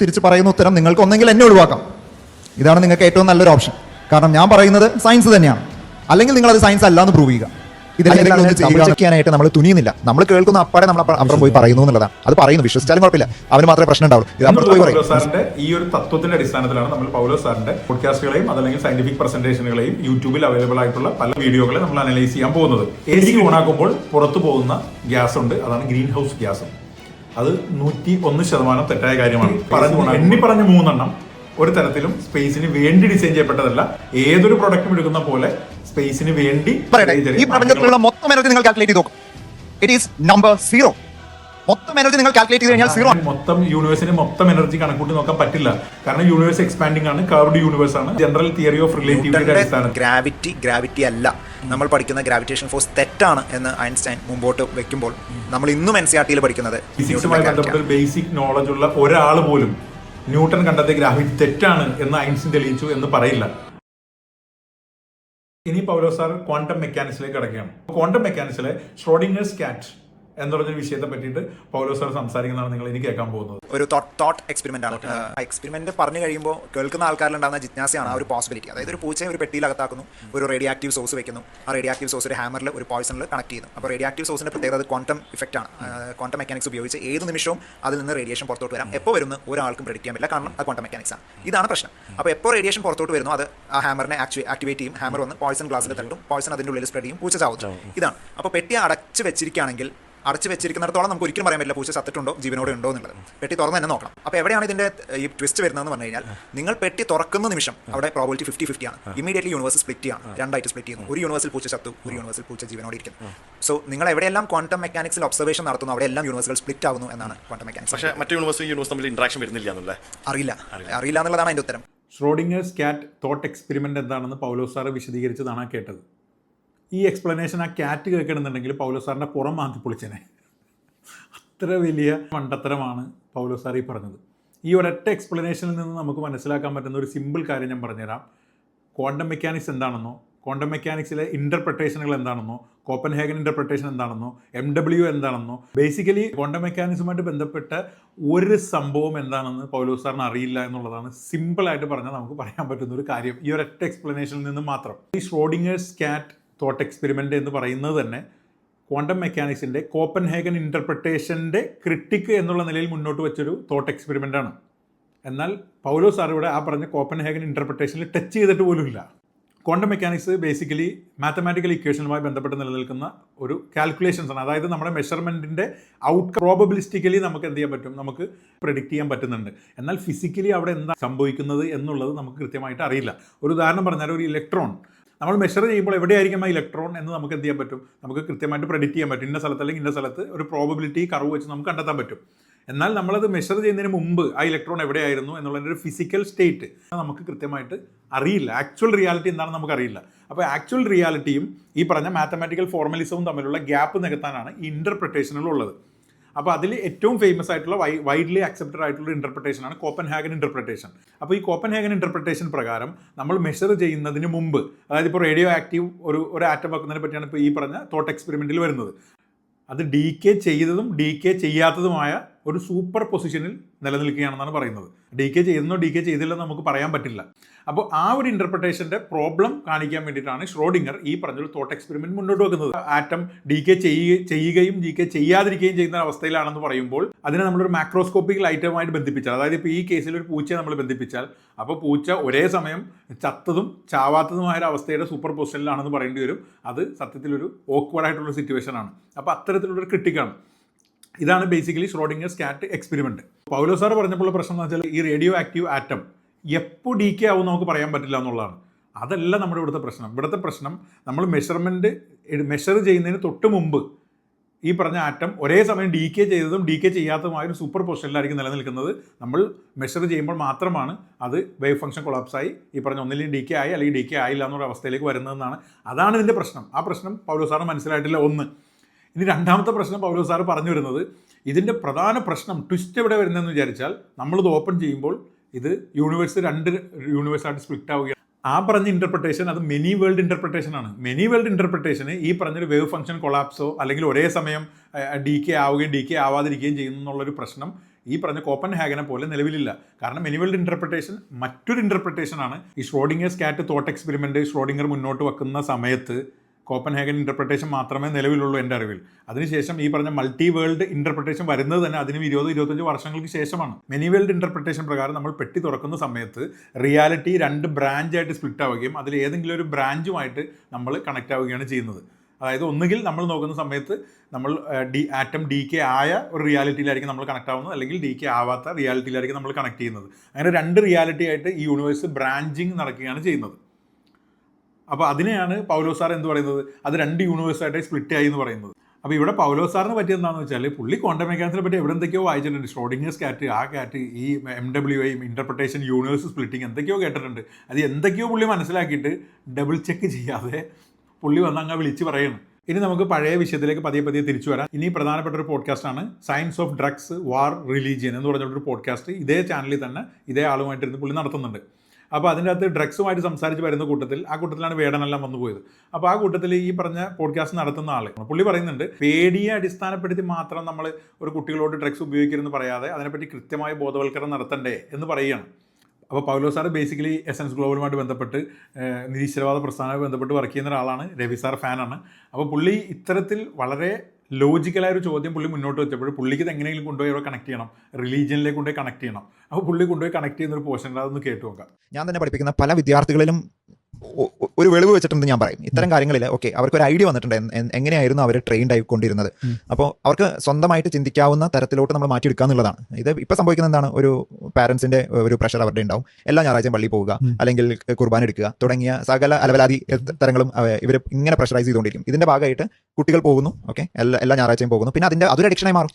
തിരിച്ച് പറയുന്ന ഉത്തരം നിങ്ങൾക്ക് ഒന്നെങ്കിൽ എന്നെ ഒഴിവാക്കാം. ഇതാണ് നിങ്ങൾക്ക് ഏറ്റവും നല്ലൊരു ഓപ്ഷൻ. കാരണം ഞാൻ പറയുന്നത് സയൻസ് തന്നെയാണ്. അല്ലെങ്കിൽ നിങ്ങൾ അത് സയൻസ് അല്ല എന്ന് പ്രൂവ് ചെയ്യുക ായിട്ട് നമ്മൾ തുനിയുന്നില്ല. നമ്മൾ കേൾക്കുന്ന അപ്പാടെ നമ്മൾ അപ്പ- അപ്പുറം പോയി പറയുന്നു എന്നുള്ളതാണ്. അത് പറയുന്നു വിശ്വസിച്ചാലും കുഴപ്പമില്ല. അവന് മാത്രമേ പ്രശ്നം ഉണ്ടാവുള്ളൂ. ഇത് അപ്പുറത്ത് പോയി പറയും. സാറിന്റെ ഈ ഒരു തത്വത്തിന്റെ അടിസ്ഥാനത്തിലാണ് നമ്മൾ പൗലോ സാറിന്റെ പോഡ്കാസ്റ്റുകളെയും അതല്ലെങ്കിൽ സയന്റിഫിക് പ്രസന്റേഷനുകളെയും യൂട്യൂബിൽ അവൈലബിൾ ആയിട്ടുള്ള പല വീഡിയോകളെ നമ്മൾ അനലൈസ് ചെയ്യാൻ പോകുന്നത്. എ സി ഓണാക്കുമ്പോൾ പുറത്തു പോകുന്ന ഗ്യാസ് ഉണ്ട്. അതാണ് ഗ്രീൻ ഹൗസ് ഗ്യാസ്. അത് നൂറ്റി ഒന്ന് ശതമാനം തെറ്റായ കാര്യമാണ്. പറഞ്ഞു എണ്ണി പറഞ്ഞ മൂന്നെണ്ണം ഒരു തരത്തിലും സ്പേസിന് വേണ്ടി ഡിസൈൻ ചെയ്യപ്പെട്ടതല്ല. ഏതൊരു പ്രൊഡക്റ്റും എടുക്കുന്ന പോലെ സ്പേസിന് വേണ്ടി ഈ പ്രപഞ്ചത്തിലുള്ള മൊത്തം എനർജി നിങ്ങൾ കാൽക്കുലേറ്റ് ചെയ്ത് നോക്കും. ഇറ്റ് ഈസ് നമ്പർ സീറോ മൊത്തം എനർജി നിങ്ങൾ കാൽക്കുലേറ്റ് ചെയ്ത് കഴിഞ്ഞാൽ സീറോ മൊത്തം യൂണിവേഴ്സിന് മൊത്തം എനർജി കണക്കൂട്ടി നോക്കാൻ പറ്റില്ല. കാരണം യൂണിവേഴ്സ് എക്സ്പാൻഡിങ് ആണ് കർവ്ഡ് യൂണിവേഴ്സ് ആണ്. ജനറൽ തിയറി ഓഫ് റിലേറ്റിവിറ്റിയുടെ അടിസ്ഥാനത്തിൽ. ഗ്രാവിറ്റി ഗ്രാവിറ്റി അല്ല. നമ്മൾ പഠിക്കുന്ന ഗ്രാവിറ്റേഷൻ ഫോഴ്സ് തെറ്റാണ് എന്ന് ഐൻസ്റ്റൈൻ മുമ്പോട്ട് വെക്കുമ്പോൾ നമ്മൾ ഇന്നും എൻ സി ആർ ടിയിൽ പഠിക്കുന്നത് ബേസിക് നോളജ് ഉള്ള ഒരാൾ പോലും ന്യൂട്ടൺ കണ്ടെത്തിയ ഗ്രാവിറ്റി തെറ്റാണ് എന്ന് ഐൻസ്റ്റൈൻ തെളിയിച്ചു എന്ന് പറയില്ല. ഇനി പൗലോ സാർ ക്വാണ്ടം മെക്കാനിക്സിലേക്ക് കിടക്കുകയാണ്. ക്വാണ്ടം മെക്കാനിക്സിലെ ഷ്രോഡിംഗേഴ്സ് കാറ്റ് എന്ന് പറഞ്ഞ വിഷയത്തെ പറ്റിയിട്ട് പൗലോ സാർ സംസാരിക്കുന്നതാണ് നിങ്ങൾ ഇനി കേൾക്കാൻ പോകുന്നത്. ഒരു തോട്ട് എക്സ്പെരിമെന്റ് ആണ്. ആ എക്സ്പെരിമെന്റ് പറഞ്ഞു കഴിയുമ്പോൾ കേൾക്കുന്ന ആൾക്കാരിലുണ്ടാകുന്ന ജിജ്ഞാസയാണ് ആ ഒരു പോസിബിലിറ്റി അതായത് ഒരു പൂച്ചയെ ഒരു പെട്ടിയിൽ അകത്താക്കുന്നു ഒരു റേഡിയോ ആക്റ്റീവ് സോഴ്സ് വെക്കുന്നു. ആ റേഡിയോ ആക്റ്റീവ് സോഴ്സ് ഒരു ഹാമറിൽ ഒരു പോയിസണിൽ കണക്ട് ചെയ്യുന്നു. അപ്പോൾ റേഡിയോ ആക്റ്റീവ് സോഴ്സിന്റെ പ്രത്യേകത ക്വാണ്ടം ഇഫക്റ്റ് ആണ്. ക്വാണ്ടം മെക്കാനിക്സ് ഉപയോഗിച്ച് ഏത് നിമിഷവും അതിൽ നിന്ന് റേഡിയേഷൻ പുറത്തോട്ട് വരാം. എപ്പോൾ വരുന്നു ഒരാൾക്കും പ്രെഡിക്റ്റ് ചെയ്യാൻ പറ്റില്ല. കാരണം അത് ക്വാണ്ടം മെക്കാനിക്സ് ആണ്. ഇതാണ് പ്രശ്നം. അപ്പോൾ എപ്പോൾ റേഡിയേഷൻ പുറത്തോട്ട് വരുന്നു അത് ആ ഹാമറിനെ ആക്ടിവേറ്റ് ചെയ്യും. ഹാമർ വന്ന് പോയിസൺ ഗ്ലാസ്സിൽ തട്ടും. പോയിസൺ അതിന്റെ ഉള്ളിൽ സ്പ്രെഡ് ചെയ്യും. പൂച്ച ചാവും ഇതാണ്. അപ്പോൾ പെട്ടി അടച്ച് വെച്ചിരിക്കുകയാണെങ്കിൽ അടച്ചു വെച്ചിരിക്കുന്നിടത്തോളം നമുക്ക് ഒരിക്കലും പറയാൻ പറ്റില്ല. പൂച്ച ചത്തിട്ടുണ്ടോ? ജീവനോടെ ഉണ്ടോ എന്നുള്ളത്. പെട്ടി തുറന്ന് തന്നെ നോക്കണം. അപ്പോൾ എവിടെയാണ് ഇതിന്റെ ഈ ട്വിസ്റ്റ് വരുന്നതെന്ന് പറഞ്ഞു കഴിഞ്ഞാൽ നിങ്ങൾ പെട്ടി തുറക്കുന്ന നിമിഷം അവിടെ പ്രോബിലിറ്റി ഫിഫ്റ്റി ഫിഫ്റ്റി ആണ്. ഇമീഡിയറ്റ്ലി യൂണിവേഴ്സ് സ്പ്ലിറ്റ് ചെയ്യാണ്. രണ്ടായിട്ട് സ്പ്ലിറ്റ് ചെയ്യുന്നു. ഒരു യൂണിവേഴ്സിൽ പൂച്ച ചത്തു ഒരു യൂണിവേഴ്സിൽ പൂച്ച ജീവനോടെ ഇരിക്കുന്നു. സോ നിങ്ങൾ എവിടെയെല്ലാം ക്വാണ്ടം മെക്കാനിക്സിൽ ഒബ്സർവേഷൻ നടത്തുന്നു അവിടെ എല്ലാം യൂണിവേഴ്സുകൾ സ്പ്ലിറ്റ് ആകുന്നു എന്നാണ് ക്വാണ്ടം മെക്കാനിക്സ് പക്ഷേ മറ്റു യൂണിവേഴ്സും യൂണിവേഴ്സ് തമ്മിൽ ഇന്ററാക്ഷൻ വരുന്നില്ല എന്നല്ലേ? അറിയില്ല. അറിയില്ല. എന്നുള്ളതാണ് അതിന്റെ ഉത്തരം. ഷ്രോഡിംഗേഴ്സ് കാറ്റ് തോട്ട് എക്സ്പെരിമെന്റ് എന്താണെന്ന് പൗലോ സാറ് വിശദീകരിച്ചതാണ് കേട്ടത്. ഈ എക്സ്പ്ലനേഷൻ ആ കാറ്റ് കേൾക്കണമെന്നുണ്ടെങ്കിൽ പൗലോ സാറിന്റെ പുറം മാന്തി പൊളിച്ചനെ. അത്ര വലിയ മണ്ടത്തരമാണ് പൗലോ സാർ ഈ പറഞ്ഞത്. ഈ ഒരൊറ്റ എക്സ്പ്ലനേഷനിൽ നിന്ന് നമുക്ക് മനസ്സിലാക്കാൻ പറ്റുന്ന ഒരു സിമ്പിൾ കാര്യം ഞാൻ പറഞ്ഞുതരാം. ക്വാണ്ടം മെക്കാനിക്സ് എന്താണെന്നോ ക്വാണ്ടം മെക്കാനിക്സിലെ ഇന്റർപ്രിട്ടേഷനുകൾ എന്താണെന്നോ കോപ്പൻഹേഗൻ ഇന്റർപ്രിട്ടേഷൻ എന്താണെന്നോ എം ഡബ്ല്യു എന്താണെന്നോ ബേസിക്കലി ക്വാണ്ടം മെക്കാനിക്സുമായിട്ട് ബന്ധപ്പെട്ട ഒരു സംഭവം എന്താണെന്ന് പൗലോ സാറിന് അറിയില്ല എന്നുള്ളതാണ് സിമ്പിളായിട്ട് പറഞ്ഞാൽ നമുക്ക് പറയാൻ പറ്റുന്ന ഒരു കാര്യം. ഈ ഒരൊറ്റ എക്സ്പ്ലനേഷനിൽ നിന്ന് മാത്രം. ഈ ഷ്രോഡിങ്ങേഴ്സ് കാറ്റ് തോട്ട് എക്സ്പെരിമെന്റ് എന്ന് പറയുന്നത് തന്നെ ക്വാണ്ടം മെക്കാനിക്സിന്റെ കോപ്പൻഹേഗൻ ഇന്റർപ്രിട്ടേഷന്റെ ക്രിട്ടിക് എന്നുള്ള നിലയിൽ മുന്നോട്ട് വെച്ചൊരു തോട്ട് എക്സ്പെരിമെന്റ് ആണ്. എന്നാൽ പൗലോ സാർ ഇവിടെ ആ പറഞ്ഞ കോപ്പൻഹേഗൻ ഇന്റർപ്രിട്ടേഷനിൽ ടച്ച് ചെയ്തിട്ട് പോലുമില്ല ക്വാണ്ടം മെക്കാനിക്സ് ബേസിക്കലി മാത്തമാറ്റിക്കൽ ഇക്വേഷനുമായി ബന്ധപ്പെട്ട് നിലനിൽക്കുന്ന ഒരു കാൽക്കുലേഷൻസ് ആണ്. അതായത് നമ്മുടെ മെഷർമെന്റിന്റെ ഔട്ട് പ്രോബബിലിസ്റ്റിക്കലി നമുക്ക് എന്ത് ചെയ്യാൻ പറ്റും? നമുക്ക് പ്രെഡിക്റ്റ് ചെയ്യാൻ പറ്റുന്നുണ്ട്. എന്നാൽ ഫിസിക്കലി അവിടെ എന്താ സംഭവിക്കുന്നത് എന്നുള്ളത് നമുക്ക് കൃത്യമായിട്ട് അറിയില്ല. ഒരു ഉദാഹരണം പറഞ്ഞാൽ ഒരു ഇലക്ട്രോൺ നമ്മൾ മെഷർ ചെയ്യുമ്പോൾ എവിടെയായിരിക്കും ആ ഇലക്ട്രോൺ എന്ന് നമുക്ക് എന്ത് ചെയ്യാൻ പറ്റും? നമുക്ക് കൃത്യമായിട്ട് പ്രെഡിക്റ്റ് ചെയ്യാൻ പറ്റും. ഇന്ന സ്ഥലത്ത് അല്ലെങ്കിൽ ഇന്ന സ്ഥലത്ത് ഒരു പ്രോബബിലിറ്റി കറവ് വെച്ച് നമുക്ക് കണ്ടെത്താൻ പറ്റും. എന്നാൽ നമ്മളത് മെഷർ ചെയ്യുന്നതിന് മുമ്പ് ആ ഇലക്ട്രോൺ എവിടെയായിരുന്നു എന്നുള്ളതിന്റെ ഒരു ഫിസിക്കൽ സ്റ്റേറ്റ് നമുക്ക് കൃത്യമായിട്ട് അറിയില്ല. ആക്ച്വൽ റിയാലിറ്റി എന്താണെന്ന് നമുക്ക് അറിയില്ല. അപ്പോൾ ആക്ച്വൽ റിയാലിറ്റിയും ഈ പറഞ്ഞ മാത്തമാറ്റിക്കൽ ഫോർമലിസവും തമ്മിലുള്ള ഗ്യാപ്പ് നികത്താനാണ് ഈ ഇന്റർപ്രിട്ടേഷനിലുള്ളത് അപ്പോൾ അതിൽ ഏറ്റവും ഫേമസ് ആയിട്ടുള്ള വൈ വൈഡ്ലി അക്സെപ്റ്റഡ് ആയിട്ടുള്ള ഇന്റർപ്രിട്ടേഷൻ ആണ് കോപ്പൻ ഹാഗൻ ഇന്റർപ്രിട്ടേഷൻ അപ്പോൾ ഈ കോപ്പൻ ഹാഗൻ ഇന്റർപ്രിട്ടേഷൻ പ്രകാരം നമ്മൾ മെഷർ ചെയ്യുന്നതിന് മുമ്പ് അതായത് ഇപ്പോൾ റേഡിയോ ആക്റ്റീവ് ഒരു ഒരു ആറ്റം വെക്കുന്നതിനെ പറ്റിയാണ് ഇപ്പോൾ ഈ പറഞ്ഞ തോട്ട് എക്സ്പെരിമെന്റിൽ വരുന്നത്. അത് ഡി കെ ചെയ്തതും ഡി കെ ചെയ്യാത്തതുമായ ഒരു സൂപ്പർ പൊസിഷനിൽ നിലനിൽക്കുകയാണെന്നാണ് പറയുന്നത്. ഡി കെ ചെയ്തെന്നോ ഡി കെ ചെയ്തില്ലെന്നോ നമുക്ക് പറയാൻ പറ്റില്ല. അപ്പോൾ ആ ഒരു ഇന്റർപ്രിട്ടേഷന്റെ പ്രോബ്ലം കാണിക്കാൻ വേണ്ടിയിട്ടാണ് ഷ്രോഡിങ്ങർ ഈ പറഞ്ഞൊരു തോട്ട് എക്സ്പെരിമെന്റ് മുന്നോട്ട് വെക്കുന്നത്. ആറ്റം ഡി കെ ചെയ്യുകയും ഡി കെ ചെയ്യാതിരിക്കുകയും ചെയ്യുന്ന അവസ്ഥയിലാണെന്ന് പറയുമ്പോൾ അതിനെ നമ്മളൊരു മാക്രോസ്കോപ്പിക് ഐറ്റമായിട്ട് ബന്ധിപ്പിച്ചാൽ അതായത് ഇപ്പോൾ ഈ കേസിൽ ഒരു പൂച്ചയെ നമ്മൾ ബന്ധിപ്പിച്ചാൽ അപ്പോൾ പൂച്ച ഒരേ സമയം ചത്തതും ചാവാത്തതുമായ ഒരു അവസ്ഥയുടെ സൂപ്പർ പൊസിഷനിലാണെന്ന് പറയേണ്ടി വരും. അത് സത്യത്തിലൊരു സിറ്റുവേഷൻ ആണ്. അപ്പോൾ അത്തരത്തിലുള്ളൊരു ക്രിട്ടിക്കാണ് ഇതാണ് basically Schrodinger's cat experiment Paulo sir പറഞ്ഞപ്പോൾ പ്രശ്നം എന്ന് വെച്ചാൽ ഈ റേഡിയോ ആക്റ്റീവ് ആറ്റം എപ്പോൾ ഡി കെ ആവും നമുക്ക് പറയാൻ പറ്റില്ല എന്നുള്ളതാണ്. അതല്ല നമ്മുടെ ഇവിടുത്തെ പ്രശ്നം. ഇവിടുത്തെ പ്രശ്നം നമ്മൾ മെഷർമെന്റ് മെഷർ ചെയ്യുന്നതിന് തൊട്ട് മുമ്പ് ഈ പറഞ്ഞ ആറ്റം ഒരേ സമയം ഡി കെ ചെയ്തതും ഡി കെ ചെയ്യാത്തതുമായ ഒരു സൂപ്പർ പൊസിഷനിലായിരിക്കും നിലനിൽക്കുന്നത്. നമ്മൾ മെഷർ ചെയ്യുമ്പോൾ മാത്രമാണ് അത് വേവ് ഫംഗ്ഷൻ കൊളാപ്സായി ഈ പറഞ്ഞ ഒന്നിലും ഡി കെ ആയി അല്ലെങ്കിൽ ഡി കെ ആയില്ല എന്നൊരു അവസ്ഥയിലേക്ക് വരുന്നതെന്നാണ്. അതാണ് ഇതിന്റെ പ്രശ്നം. ആ പ്രശ്നം പൗലോസാറിന് സാറ് മനസ്സിലായിട്ടില്ല ഒന്ന്. ഇനി രണ്ടാമത്തെ പ്രശ്നം പൗലോ സാർ പറഞ്ഞു വരുന്നത്. ഇതിന്റെ പ്രധാന പ്രശ്നം ട്വിസ്റ്റ് എവിടെ വരുന്നതെന്ന് വിചാരിച്ചാൽ നമ്മളിത് ഓപ്പൺ ചെയ്യുമ്പോൾ ഇത് യൂണിവേഴ്സ് രണ്ട് യൂണിവേഴ്സായിട്ട് സ്പ്ലിറ്റ് ആവുകയാണ്. ആ പറഞ്ഞ ഇന്റർപ്രിട്ടേഷൻ അത് മെനി വേൾഡ് ഇന്റർപ്രിട്ടേഷൻ ആണ്. മെനി വേൾഡ് ഇന്റർപ്രിട്ടേഷന് ഈ പറഞ്ഞൊരു വേവ് ഫംഗ്ഷൻ കൊളാപ്സോ അല്ലെങ്കിൽ ഒരേ സമയം ഡി കെ ആവുകയും ഡി കെ ആവാതിരിക്കുകയും ചെയ്യുന്നു എന്നുള്ളൊരു പ്രശ്നം ഈ പറഞ്ഞ കോപ്പൻ ഹാഗനെ പോലെ നിലവിലില്ല. കാരണം മെനിവേൾഡ് ഇന്റർപ്രിട്ടേഷൻ മറ്റൊരു ഇന്റർപ്രിട്ടേഷൻ ആണ്. ഈ Schrodinger's cat thought experiment Schrodinger മുന്നോട്ട് വെക്കുന്ന സമയത്ത് കോപ്പൻ ഇന്റർപ്രിട്ടേഷൻ മാത്രമേ നിലവിലുള്ളൂ എന്റെ അറിവിൽ. അതിനുശേഷം ഈ പറഞ്ഞ മൾട്ടി വേൾഡ് ഇന്റർപ്രിട്ടേഷൻ വരുന്നത് തന്നെ അതിനും ഇരുപത് ഇരുപത്തഞ്ച് വർഷങ്ങൾക്ക് ശേഷമാണ്. മെനി വേൾഡ് ഇന്റർപ്രിട്ടേഷൻ പ്രകാരം നമ്മൾ പെട്ടി തുറക്കുന്ന സമയത്ത് റിയാലിറ്റി രണ്ട് ബ്രാഞ്ചായിട്ട് സ്പ്ലിറ്റ് ആവുകയും അതിൽ ഏതെങ്കിലും ഒരു ബ്രാഞ്ചുമായിട്ട് നമ്മൾ കണക്റ്റ് ആവുകയാണ് ചെയ്യുന്നത്. അതായത് ഒന്നുകിൽ നമ്മൾ നോക്കുന്ന സമയത്ത് നമ്മൾ ഡി ആറ്റം ഡി കെ ആയ ഒരു റിയാലിറ്റിയിലായിരിക്കും നമ്മൾ കണക്ട് ആവുന്നത്. അല്ലെങ്കിൽ ഡി കെ ആവാത്ത റിയാലിറ്റിയിലായിരിക്കും നമ്മൾ കണക്ട് ചെയ്യുന്നത്. അങ്ങനെ രണ്ട് റിയാലിറ്റി ആയിട്ട് ഈ യൂണിവേഴ്സ് ബ്രാഞ്ചിങ് നടക്കുകയാണ് ചെയ്യുന്നത്. അപ്പോൾ അതിനെയാണ് പൗലോ സാർ എന്ത് പറയുന്നത്? അത് രണ്ട് യൂണിവേഴ്സായിട്ട് സ്പ്ലിറ്റ് ആയി എന്ന് പറയുന്നത്. അപ്പോൾ ഇവിടെ പൗലോ സാറിന് പറ്റിയ എന്താണെന്ന് വെച്ചാൽ പുള്ളി ക്വാണ്ടം മെക്കാനിക്സിനെ പറ്റി എവിടെ എന്തൊക്കെയോ വായിച്ചിട്ടുണ്ട്. ഷ്രോഡിങ്ങേഴ്സ് കാറ്റ് ആ കാറ്റ് ഈ M W I interpretation universe splitting എന്തൊക്കെയോ കേട്ടിട്ടുണ്ട്. അത് എന്തൊക്കെയോ പുള്ളി മനസ്സിലാക്കിയിട്ട് ഡബിൾ ചെക്ക് ചെയ്യാതെ പുള്ളി വന്ന് അങ്ങ് വിളിച്ച് പറയണം. ഇനി നമുക്ക് പഴയ വിഷയത്തിലേക്ക് പതിയെ പതിയെ തിരിച്ചു വരാം. ഇനി പ്രധാനപ്പെട്ട ഒരു പോഡ്കാസ്റ്റ് ആണ് science of drugs war religion എന്ന് പറഞ്ഞിട്ടൊരു പോഡ്കാസ്റ്റ് ഇതേ ചാനലിൽ തന്നെ ഇതേ ആളുമായിട്ടിരുന്ന് പുള്ളി നടത്തുന്നുണ്ട്. അപ്പോൾ അതിന്റെ അകത്ത് ഡ്രഗ്സുമായിട്ട് സംസാരിച്ച് വരുന്ന കൂട്ടത്തിൽ ആ കൂട്ടത്തിലാണ് വേടനെല്ലാം വന്നു പോയത്. അപ്പോൾ ആ കൂട്ടത്തിൽ ഈ പറഞ്ഞ പോഡ്കാസ്റ്റ് നടത്തുന്ന ആൾ പുള്ളി പറയുന്നുണ്ട് പേടിയെ അടിസ്ഥാനപ്പെടുത്തി മാത്രം നമ്മൾ ഒരു കുട്ടികളോട് ഡ്രഗ്സ് ഉപയോഗിക്കരുതെന്ന് പറയാതെ അതിനെപ്പറ്റി കൃത്യമായ ബോധവൽക്കരണം നടത്തണ്ടേ എന്ന് പറയുകയാണ്. അപ്പോൾ പൗലോ സാർ ബേസിക്കലി എസൻസ് ഗ്ലോബലുമായിട്ട് ബന്ധപ്പെട്ട് നിരീശ്വരവാദ പ്രസ്ഥാനവുമായി ബന്ധപ്പെട്ട് വർക്ക് ചെയ്യുന്ന ഒരാളാണ്. രവി സാർ ഫാനാണ് അപ്പോൾ പുള്ളി ഇത്തരത്തിൽ വളരെ ലോജിക്കലായ ഒരു ചോദ്യം പുള്ളി മുന്നോട്ട് വെച്ചപ്പോൾ പുള്ളിക്ക് ഇത് എങ്ങനെയെങ്കിലും കൊണ്ടുപോയി അവരെ കണക്ട് ചെയ്യണം. റിലീജിയനിലേക്ക് കൊണ്ടുപോയി കണക്ട് ചെയ്യണം. അപ്പോൾ പുള്ളി കൊണ്ടുപോയി കണക്ട് ചെയ്യുന്ന ഒരു പോർഷൻ അതൊന്ന് കേട്ടു നോക്കാം. ഞാൻ തന്നെ പഠിപ്പിക്കുന്ന പല വിദ്യാർത്ഥികളിലും ഒരു വെളിവ് വെച്ചിട്ടുണ്ട് ഞാൻ പറയും. ഇത്തരം കാര്യങ്ങളിൽ ഓക്കെ അവർക്ക് ഒരു ഐഡിയ വന്നിട്ടുണ്ട്. എങ്ങനെയായിരുന്നു അവർ ട്രെയിൻഡ് ആയിക്കൊണ്ടിരുന്നത് അപ്പോൾ അവർക്ക് സ്വന്തമായിട്ട് ചിന്തിക്കാവുന്ന തരത്തിലോട്ട് നമ്മൾ മാറ്റിയെടുക്കുക എന്നുള്ളതാണ്. ഇത് ഇപ്പം സംഭവിക്കുന്ന എന്താണ്? ഒരു പാരന്റ്സിന്റെ ഒരു പ്രഷർ അവരുടെ ഉണ്ടാവും. എല്ലാ ഞായറാഴ്ചയും പള്ളി പോവുക അല്ലെങ്കിൽ കുർബാന എടുക്കുക തുടങ്ങിയ സകല അലവലാതി തരങ്ങളും ഇവർ ഇങ്ങനെ പ്രഷറൈസ് ചെയ്തുകൊണ്ടിരിക്കും. ഇതിന്റെ ഭാഗമായിട്ട് കുട്ടികൾ പോകുന്നു ഓക്കെ എല്ലാ എല്ലാ ഞായറാഴ്ചയും പോകുന്നു. പിന്നെ അതിന്റെ അതൊരു അഡിക്ഷനായി മാറും.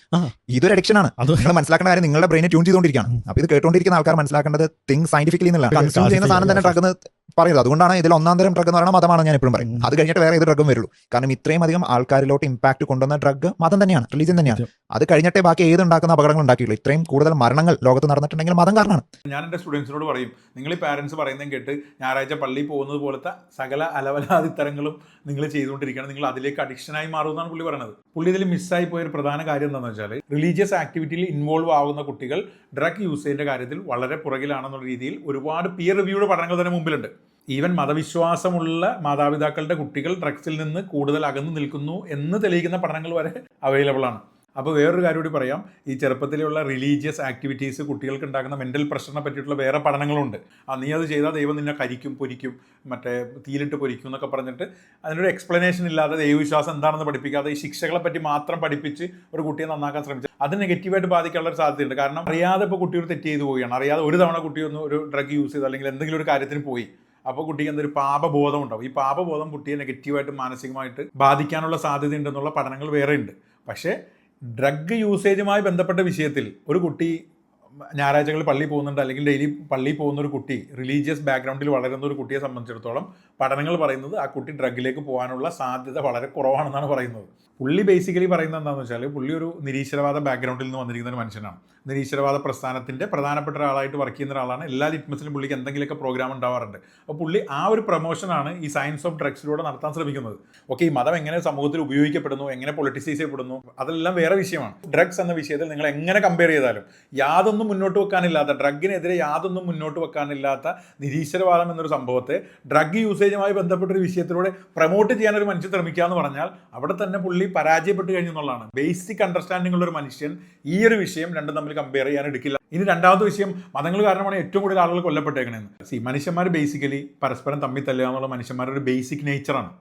ഇതൊരു അഡിക്ഷൻ ആണ്. അത് നിങ്ങൾ മനസ്സിലാക്കേണ്ട കാര്യം നിങ്ങളുടെ ബ്രെയിനെ ട്യൂൺ ചെയ്തുകൊണ്ടിരിക്കുകയാണ്. അപ്പൊ ഇത് കേട്ടുകൊണ്ടിരിക്കുന്ന ആൾക്കാർ മനസ്സിലാക്കേണ്ടത് തിങ് സയന്റിഫിക്കലി എന്നുള്ള കൺസ്യൂം ചെയ്യുന്ന സാധനം തന്നെ ഡ്രഗ് എന്ന് പറയുന്നത്. അതുകൊണ്ടാണ് ഇതിൽ ഒന്നാം തരം ഡ്രഗ് എന്ന് പറയുന്നത് മതമാണ് ഞാൻ എപ്പോഴും പറയും. അത് കഴിഞ്ഞിട്ട് വേറെ ഏത് ഡ്രഗും വരുള്ളൂ. കാരണം ഇത്രയും അധികം ആൾക്കാരിലോട്ട് ഇമ്പാക്ട് കൊണ്ടുവന്ന ഡ്രഗ് മതം തന്നെയാണ് റിലീജിയൻ തന്നെയാണ്. അത് കഴിഞ്ഞിട്ടേ ബാക്കി ഏത് ഉണ്ടാക്കുന്ന അപകടങ്ങൾ ഉണ്ടാക്കിയുള്ളൂ. ഇത്രയും കൂടുതൽ മരണങ്ങൾ ലോകത്ത് നടന്നിട്ടുണ്ടെങ്കിൽ മതം കാരണമാണ്. ഞാൻ എന്റെ സ്റ്റുഡൻസിനോട് പറയും നിങ്ങൾ ഈ പാരന്റ്സ് പറയുന്നതും കേട്ട് ഞായറാഴ്ച പള്ളിയിൽ പോകുന്നത് പോലത്തെ സകല അലവലാതിത്തരങ്ങളും നിങ്ങൾ ചെയ്തുകൊണ്ടിരിക്കുകയാണ്. നിങ്ങൾ അതിലേക്ക് അഡിക്ഷനായി മാറുമെന്നാണ് പുള്ളി പറയുന്നത് പുള്ളി ഇതിൽ മിസ്സായി പോയ ഒരു പ്രധാന കാര്യം എന്താണെന്ന് വെച്ചാൽ റിലീജിയസ് ആക്ടിവിറ്റിയിൽ ഇൻവോൾവ് ആവുന്ന കുട്ടികൾ ഡ്രഗ് യൂസേജിന്റെ കാര്യത്തിൽ വളരെ പുറകിലാണെന്നുള്ള രീതിയിൽ ഒരുപാട് പിയർ റിവ്യൂഡ് പഠനങ്ങൾ തന്നെ മുമ്പിലുണ്ട്. ഈവൻ മതവിശ്വാസമുള്ള മാതാപിതാക്കളുടെ കുട്ടികൾ ഡ്രഗ്സിൽ നിന്ന് കൂടുതൽ അകന്നു നിൽക്കുന്നു എന്ന് തെളിയിക്കുന്ന പഠനങ്ങൾ വരെ അവൈലബിൾ ആണ്. അപ്പോൾ വേറൊരു കാര്യം കൂടി പറയാം. ഈ ചെറുപ്പത്തിലുള്ള റിലീജിയസ് ആക്ടിവിറ്റീസ് കുട്ടികൾക്ക് ഉണ്ടാക്കുന്ന മെന്റൽ പ്രഷറിനെ പറ്റിയിട്ടുള്ള വേറെ പഠനങ്ങളുണ്ട്. ആ നീ അത് ചെയ്താൽ ദൈവം നിന്നെ കരിക്കും പൊരിക്കും മറ്റേ തീലിട്ട് പൊരിക്കും എന്നൊക്കെ പറഞ്ഞിട്ട് അതിനൊരു എക്സ്പ്ലനേഷൻ ഇല്ലാതെ ദൈവവിശ്വാസം എന്താണെന്ന് പഠിപ്പിക്കാതെ ഈ ശിക്ഷകളെ പറ്റി മാത്രം പഠിപ്പിച്ച് ഒരു കുട്ടിയെ നന്നാക്കാൻ ശ്രമിച്ചു അത് നെഗറ്റീവായിട്ട് ബാധിക്കാനുള്ള സാധ്യതയുണ്ട്. കാരണം അറിയാതെ ഇപ്പോൾ കുട്ടി ഒരു തെറ്റ് ചെയ്ത് പോവുകയാണ്. അറിയാതെ ഒരു തവണ കുട്ടി ഒന്ന് ഒരു ഡ്രഗ് യൂസ് ചെയ്തു അല്ലെങ്കിൽ എന്തെങ്കിലും ഒരു കാര്യത്തിന് പോയി. അപ്പോൾ കുട്ടിക്ക് എന്തൊരു പാപബോധം ഉണ്ടാവും. ഈ പാപബോധം കുട്ടിയെ നെഗറ്റീവായിട്ട് മാനസികമായിട്ട് ബാധിക്കാനുള്ള സാധ്യതയുണ്ടെന്നുള്ള പഠനങ്ങൾ വേറെ ഉണ്ട് പക്ഷേ ഡ്രഗ് യൂസേജുമായി ബന്ധപ്പെട്ട വിഷയത്തിൽ ഒരു കുട്ടി ഞായറാഴ്ചകളിൽ പള്ളി പോകുന്നുണ്ട്. അല്ലെങ്കിൽ ഡെയിലി പള്ളി പോകുന്ന ഒരു കുട്ടി റിലീജിയസ് ബാക്ക്ഗ്രൗണ്ടിൽ വളരുന്ന ഒരു കുട്ടിയെ സംബന്ധിച്ചിടത്തോളം പഠനങ്ങൾ പറയുന്നത് ആ കുട്ടി ഡ്രഗിലേക്ക് പോകാനുള്ള സാധ്യത വളരെ കുറവാണെന്നാണ് പറയുന്നത്. പുള്ളി ബേസിക്കലി പറയുന്നത് എന്താണെന്ന് വെച്ചാൽ പുള്ളി ഒരു നിരീശ്വരവാദ ബാക്ക്ഗ്രൗണ്ടിൽ നിന്ന് വന്നിരിക്കുന്ന ഒരു മനുഷ്യനാണ്. നിരീശ്വരവാദ പ്രസ്ഥാനത്തിന്റെ പ്രധാനപ്പെട്ട ഒരാളായിട്ട് വർക്ക് ചെയ്യുന്ന ഒരാളാണ്. എല്ലാ ലിറ്റ്മസിലും പുള്ളിക്ക് എന്തെങ്കിലുമൊക്കെ പ്രോഗ്രാം ഉണ്ടാവാറുണ്ട്. അപ്പോൾ പുള്ളി ആ ഒരു പ്രൊമോഷനാണ് ഈ സയൻസ് ഓഫ് ഡ്രഗ്സിലൂടെ നടത്താൻ ശ്രമിക്കുന്നത്. ഓക്കെ ഈ മതം എങ്ങനെ സമൂഹത്തിൽ ഉപയോഗിക്കപ്പെടുന്നു എങ്ങനെ പൊളിറ്റിസൈസ് ചെയ്യപ്പെടുന്നു അതെല്ലാം വേറെ വിഷയമാണ്. ഡ്രഗ്സ് എന്ന വിഷയത്തിൽ നിങ്ങൾ എങ്ങനെ കമ്പയർ ചെയ്താലും യാതൊന്നും മുന്നോട്ട് വെക്കാനില്ലാത്ത ഡ്രഗിനെതിരെ യാതൊന്നും മുന്നോട്ട് വെക്കാനില്ലാത്ത നിരീശ്വരവാദം എന്നൊരു സംഭവത്തെ ഡ്രഗ് യൂസേജുമായി ബന്ധപ്പെട്ടൊരു വിഷയത്തിലൂടെ പ്രൊമോട്ട് ചെയ്യാൻ ഒരു മനുഷ്യൻ ശ്രമിക്കുക എന്ന് പറഞ്ഞാൽ അവിടെ തന്നെ പുള്ളി പരാജയപ്പെട്ട് കഴിഞ്ഞു എന്നുള്ളതാണ്. ബേസിക് അണ്ടർസ്റ്റാൻഡിംഗ് ഉള്ള ഒരു മനുഷ്യൻ ഈ ഒരു വിഷയം രണ്ടും തമ്മിൽ കമ്പയർ ചെയ്യാൻ എടുക്കില്ല. ഇനി രണ്ടാമത്തെ വിഷയം മതങ്ങൾ കാരണമാണ് ഏറ്റവും കൂടുതൽ ആളുകൾ കൊല്ലപ്പെട്ടേക്കണേന്ന്. സി മനുഷ്യന്മാർ ബേസിക്കലി പരസ്പരം തമ്മിൽ തല്ലുക എന്നുള്ള മനുഷ്യന്മാരുടെ ഒരു ബേസിക് നേച്ചറാണ്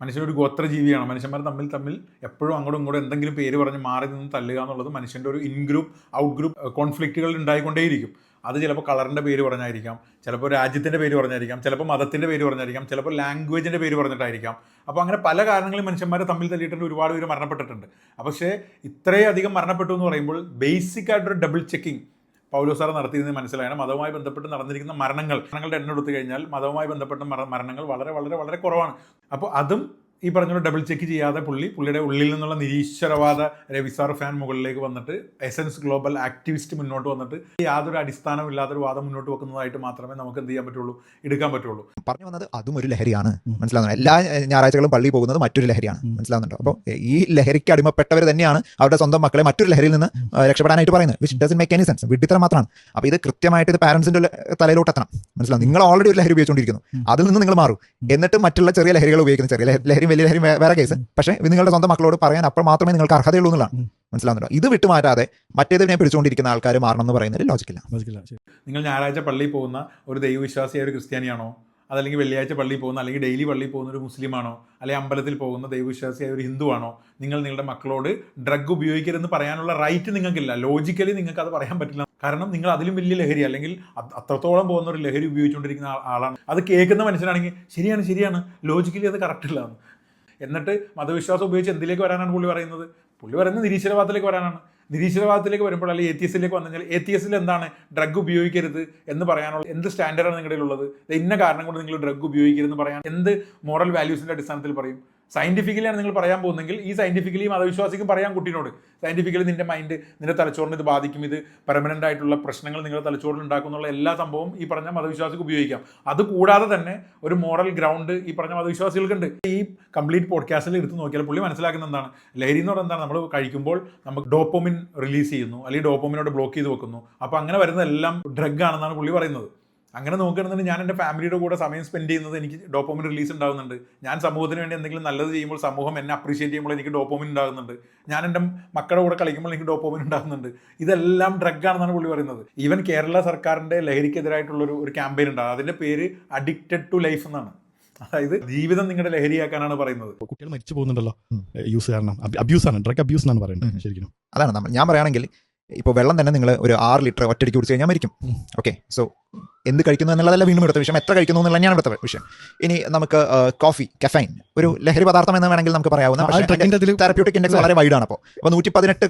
മനുഷ്യനൊരു ഗോത്രജീവിയാണ്. മനുഷ്യന്മാർ തമ്മിൽ തമ്മിൽ എപ്പോഴും അങ്ങോട്ടും ഇങ്ങോട്ടും എന്തെങ്കിലും പേര് പറഞ്ഞ് മാറി നിന്ന് തല്ലുക എന്നുള്ളത് മനുഷ്യന്റെ ഒരു ഇൻ ഗ്രൂപ്പ് ഔട്ട് ഗ്രൂപ്പ് കോൺഫ്ലിക്റ്റുകൾ ഉണ്ടായിക്കൊണ്ടേയിരിക്കും. അത് ചിലപ്പോൾ കളറിന്റെ പേര് പറഞ്ഞായിരിക്കാം ചിലപ്പോൾ രാജ്യത്തിന്റെ പേര് പറഞ്ഞായിരിക്കാം ചിലപ്പോൾ മതത്തിന്റെ പേര് പറഞ്ഞായിരിക്കാം ചിലപ്പോൾ ലാംഗ്വേജിന്റെ പേര് പറഞ്ഞിട്ടായിരിക്കാം. അപ്പോൾ അങ്ങനെ പല കാരണങ്ങളും മനുഷ്യന്മാരെ തമ്മിൽ തല്ലിയിട്ടുണ്ട് ഒരുപാട് പേര് മരണപ്പെട്ടിട്ടുണ്ട്. പക്ഷേ ഇത്രയധികം മരണപ്പെട്ടു എന്ന് പറയുമ്പോൾ ബേസിക് ആയിട്ടൊരു ഡബിൾ ചെക്കിംഗ് പൗലോ സാർ നടത്തിയിരുന്നത് മനസ്സിലായാണ്. മതവുമായി ബന്ധപ്പെട്ട് നടന്നിരിക്കുന്ന മരണങ്ങൾ മരണങ്ങളുടെ എണ്ണം എടുത്തു കഴിഞ്ഞാൽ മതവുമായി ബന്ധപ്പെട്ട മരണങ്ങൾ വളരെ വളരെ വളരെ കുറവാണ്. അപ്പോൾ അതും ഈ പറഞ്ഞ ഡബിൾ ചെക്ക് ചെയ്യാതെ പുള്ളി പുള്ളിയുടെ ഉള്ളിൽ നിന്നുള്ള നിരീശ്വരവാദ രവിസാർ ഫാൻ മുകളിലേക്ക് വന്നിട്ട് എസൻസ് ഗ്ലോബൽ ആക്ടിവിസ്റ്റ് മുന്നോട്ട് വന്നിട്ട് യാതൊരു അടിസ്ഥാനമില്ലാത്തൊരു വാദം മുന്നോട്ട് വെക്കുന്നതായിട്ട് മാത്രമേ നമുക്ക് എന്ത് ചെയ്യാൻ പറ്റുള്ളൂ? എടുക്കാൻ പറ്റുള്ളൂ. പറഞ്ഞു വന്നത് അതും ഒരു ലഹരിയാണ്. മനസ്സിലാവുന്നത് എല്ലാ ഞായറാഴ്ചകളും പള്ളിയിൽ പോകുന്നത് മറ്റൊരു ലഹരിയാണ്. മനസ്സിലാവുന്നുണ്ടോ? അപ്പോൾ ഈ ലഹരിക്ക് അടിമപ്പെട്ടവർ തന്നെയാണ് അവരുടെ സ്വന്തം മക്കളെ മറ്റൊരു ലഹരിയിൽ നിന്ന് രക്ഷപ്പെടാനായിട്ട് പറയുന്നത്. Which doesn't make any sense വിഡിത്തരം മാത്രമാണ്. അപ്പോൾ ഇത് കൃത്യമായിട്ട് ഇത് പാരന്റ്സിന്റെ തലയിലോട്ട് എത്തണം. മനസ്സിലാവും നിങ്ങൾ ഓൾറെഡി ഒരു ലഹരി ഉപയോഗിച്ചുകൊണ്ടിരിക്കുന്നു. അതിൽ നിന്ന് നിങ്ങൾ മാറും. എന്നിട്ട് മറ്റുള്ള ചെറിയ ലഹരികൾ ഉപയോഗിക്കുന്നു. ചെറിയ ലഹരി വലിയ കാര്യം വേറെ കേസ് പക്ഷേ ഇത് നിങ്ങളുടെ സ്വന്തം മക്കളോട് പറയാൻ അപ്പോൾ മാത്രമേ നിങ്ങൾക്ക് അർഹതയുള്ളൂ എന്നുള്ളതാണ്. മനസ്സിലാവുന്നുണ്ടോ? ഇത് വിട്ടുമാറ്റാതെ മറ്റേതിനെ പിടിച്ചുകൊണ്ടിരിക്കുന്ന ആൾക്കാർ മാറണം എന്ന് പറയുന്നത് ലോജിക്കില്ല ലോജിക്കില്ല നിങ്ങൾ ഞായറാഴ്ച പള്ളിയിൽ പോകുന്ന ഒരു ദൈവവിശ്വാസിയായ ഒരു ക്രിസ്ത്യാനിയാണോ? അതല്ലെങ്കിൽ വെള്ളിയാഴ്ച പള്ളിയിൽ പോകുന്ന അല്ലെങ്കിൽ ഡെയിലി പള്ളിയിൽ പോകുന്ന ഒരു മുസ്ലിമാണോ? അല്ലെങ്കിൽ അമ്പലത്തിൽ പോകുന്ന ദൈവവിശ്വാസിയായ ഒരു ഹിന്ദുവാണോ? നിങ്ങൾ നിങ്ങളുടെ മക്കളോട് ഡ്രഗ് ഉപയോഗിക്കരുതെന്ന് പറയാനുള്ള റൈറ്റ് നിങ്ങൾക്കില്ല. ലോജിക്കലി നിങ്ങൾക്ക് അത് പറയാൻ പറ്റില്ല. കാരണം നിങ്ങൾ അതിലും വലിയ ലഹരി അല്ലെങ്കിൽ അത്രത്തോളം പോകുന്ന ഒരു ലഹരി ഉപയോഗിച്ചുകൊണ്ടിരിക്കുന്ന ആളാണ്. അത് കേൾക്കുന്ന മനുഷ്യനാണെങ്കിൽ ശരിയാണ് ശരിയാണ്. ലോജിക്കലി അത് കറക്റ്റ് ഇല്ല എന്നിട്ട് മതവിശ്വാസം ഉപയോഗിച്ച് എന്തിലേക്ക് വരാനാണ് പുള്ളി പറയുന്നത്? പുള്ളി പറയുന്നത് നിരീശ്വരവാദത്തിലേക്ക് വരാനാണ്. നിരീശ്വരവാദത്തിലേക്ക് വരുമ്പോൾ അല്ലെങ്കിൽ എത്തിയസിലേക്ക് വന്നു കഴിഞ്ഞാൽ എത്തിയസിൽ എന്താണ്? ഡ്രഗ് ഉപയോഗിക്കരുത് എന്ന് പറയാനുള്ള എന്ത് സ്റ്റാൻഡേർഡാണ് നിങ്ങളുടെ ഉള്ളത് ഇന്ന കാരണം കൊണ്ട് നിങ്ങൾ ഡ്രഗ് ഉപയോഗിക്കരുതെന്ന് പറയാൻ എന്ത് മോറൽ വാല്യൂസിന്റെ അടിസ്ഥാനത്തിൽ പറയും? സയന്റിഫിക്കലിയാണ് നിങ്ങൾ പറയാൻ പോകുന്നെങ്കിൽ ഈ സയന്റിഫിക്കലി മതവിശ്വാസിക്കും പറയാം കുട്ടീനോട്. സയന്റിഫിക്കലി നിന്റെ മൈൻഡ് നിന്റെ തലച്ചോറിന് ഇത് ബാധിക്കും. ഇത് പെർമനന്റ് ആയിട്ടുള്ള പ്രശ്നങ്ങൾ നിങ്ങളുടെ തലച്ചോറിൽ ഉണ്ടാക്കും എന്നുള്ള എല്ലാ സംഭവവും ഈ പറഞ്ഞ മതവിശ്വാസിക്ക് ഉപയോഗിക്കാം. അത് കൂടാതെ തന്നെ ഒരു മോറൽ ഗ്രൗണ്ട് ഈ പറഞ്ഞ മതവിശ്വാസികൾക്കുണ്ട്. ഈ കംപ്ലീറ്റ് പോഡ്കാസ്റ്റിൽ എടുത്ത് നോക്കിയാൽ പുള്ളി മനസ്സിലാക്കുന്ന എന്താണ്? ലഹരി എന്ന് പറഞ്ഞാൽ എന്താണ്? നമ്മൾ കഴിക്കുമ്പോൾ നമുക്ക് ഡോപ്പോമിൻ റിലീസ് ചെയ്യുന്നു. അല്ലെങ്കിൽ ഡോപ്പോമിനോട് ബ്ലോക്ക് ചെയ്ത് വെക്കുന്നു. അപ്പോൾ അങ്ങനെ വരുന്നതെല്ലാം ഡ്രഗ് ആണെന്നാണ് പുള്ളി പറയുന്നത്. അങ്ങനെ നോക്കുകയാണെന്നുണ്ടെങ്കിൽ ഞാൻ എന്റെ ഫാമിലിയുടെ കൂടെ സമയം സ്പെൻഡ് ചെയ്യുന്നത് എനിക്ക് ഡോപ്പോമിൻ റിലീസ് ഉണ്ടാകുന്നുണ്ട്. ഞാൻ സമൂഹത്തിന് വേണ്ടി എന്തെങ്കിലും നല്ലത് ചെയ്യുമ്പോൾ സമൂഹം എന്നെ അപ്രീഷിയേറ്റ് ചെയ്യുമ്പോൾ എനിക്ക് ഡോപ്പോമിൻ ഉണ്ടാകുന്നുണ്ട്. ഞാൻ എന്റെ മക്കളുടെ കൂടെ കളിക്കുമ്പോൾ എനിക്ക് ഡോപ്പോമിൻ ഉണ്ടാകുന്നുണ്ട്. ഇതെല്ലാം ഡ്രഗ് ആണെന്നാണ് പുള്ളി പറയുന്നത്. ഈവൻ കേരള സർക്കാരിന്റെ ലഹരിക്കെതിരായിട്ടുള്ളൊരു ഒരു ക്യാമ്പയിൻ ഉണ്ടാകും അതിന്റെ പേര് അഡിക്റ്റഡ് ടു ലൈഫ് എന്നാണ്. അതായത് ജീവിതം നിങ്ങളുടെ ലഹരിയാക്കാനാണ് പറയുന്നത്. കുട്ടികൾ മരിച്ചു പോകുന്നുണ്ടല്ലോ. യൂസ് കാരണം. അബ്യൂസ് ആണ്. ഡ്രഗ് അബ്യൂസ് എന്നാണ് പറയുന്നത് ശരിക്കും. അതാണ് ഞാൻ പറയുകയാണെങ്കിൽ ഇപ്പോൾ വെള്ളം തന്നെ നിങ്ങൾ ഒരു ആറ് ലിറ്റർ ഒറ്റയടിക്ക് കുടിച്ച് കഴിഞ്ഞാൽ മരിക്കും. ഓക്കെ സോ എന്ത് കഴിക്കുന്നു എന്നുള്ളതല്ല വീണ്ടും എടുത്ത വിഷയം. എത്ര കഴിക്കുന്നു എന്നുള്ള ഞാൻ എടുത്ത വിഷയം. ഇനി നമുക്ക് കോഫി കഫൈൻ ഒരു ലഹരി പദാർത്ഥം എന്ന് വേണമെങ്കിൽ നമുക്ക് പറയാവുന്ന തെറപ്യൂട്ടിക് ഇൻഡെക്സ് വളരെ വൈഡ് ആണ് അപ്പോൾ അപ്പോൾ നൂറ്റി പതിനെട്ട്